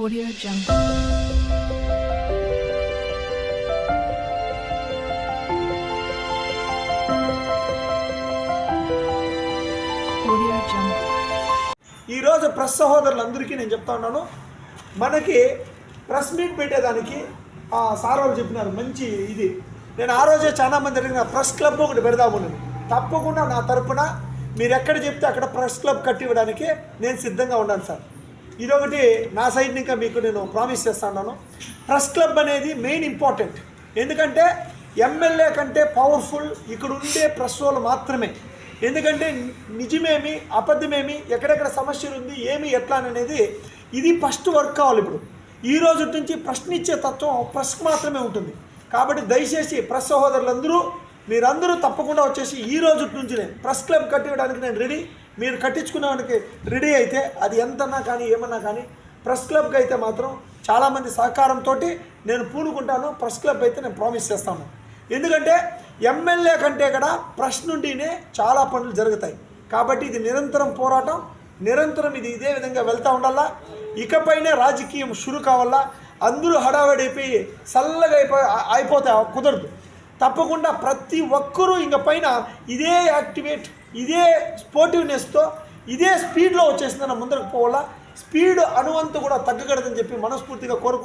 Audio Jungle. ఈరోజు press సహోదరులందరికీ నేను చెప్తా ఉన్నాను. మనకి ప్రెస్ మీట్ పెట్టేదానికి ఆ సార్ వాళ్ళు చెప్పినారు మంచి ఇది. నేను ఆ రోజే చాలా మంది అడిగిన ప్రెస్ క్లబ్ ఒకటి పెడదాము తప్పకుండా నా తరపున మీరు ఎక్కడ చెప్తే అక్కడ ప్రెస్ క్లబ్ కట్టివ్వడానికి నేను సిద్ధంగా ఉన్నాను సార్. ఇదొకటి నా సైడ్ ఇంకా మీకు నేను ప్రామిస్ చేస్తున్నాను ప్రెస్ క్లబ్ అనేది మెయిన్ ఇంపార్టెంట్ ఎందుకంటే ఎమ్మెల్యే కంటే పవర్ఫుల్ ఇక్కడ ఉండే ప్రెస్ వాళ్ళు మాత్రమే. ఎందుకంటే నిజమేమి అబద్ధమేమి ఎక్కడెక్కడ సమస్యలు ఉంది ఏమి ఎట్లా అనేది ఇది ఫస్ట్ వర్క్ కావాలి ఇప్పుడు. ఈ రోజు నుంచి ప్రశ్నించే తత్వం ప్రెస్కి మాత్రమే ఉంటుంది. కాబట్టి దయచేసి ప్రెస్ సహోదరులందరూ మీరందరూ తప్పకుండా వచ్చేసి ఈ రోజు నుంచి నేను ప్రెస్ క్లబ్ కట్టివ్వడానికి నేను రెడీ మీరు కట్టించుకునేవానికి రెడీ అయితే అది ఎంతన్నా కానీ ఏమన్నా కానీ ప్రెస్ క్లబ్కి అయితే మాత్రం చాలామంది సహకారంతో నేను పూనుకుంటాను. ప్రెస్ క్లబ్ అయితే నేను ప్రామిస్ చేస్తాను. ఎందుకంటే ఎమ్మెల్యే కంటే కూడా ప్రెస్ నుండినే చాలా పనులు జరుగుతాయి. కాబట్టి ఇది నిరంతరం పోరాటం. నిరంతరం ఇది ఇదే విధంగా వెళ్తూ ఉండాలా? ఇకపైనే రాజకీయం షురు కావాలా? అందరూ హడావడైపోయి చల్లగా అయిపో అయిపోతే కుదరదు. తప్పకుండా ప్రతి ఒక్కరూ ఇంక పైన ఇదే యాక్టివేట్ ఇదే స్పోర్టివ్నెస్తో ఇదే స్పీడ్లో వచ్చేసిందన్న ముందరకు పోవాలా? స్పీడ్ అనువంతు కూడా తగ్గకూడదని చెప్పి మనస్ఫూర్తిగా కోరుకు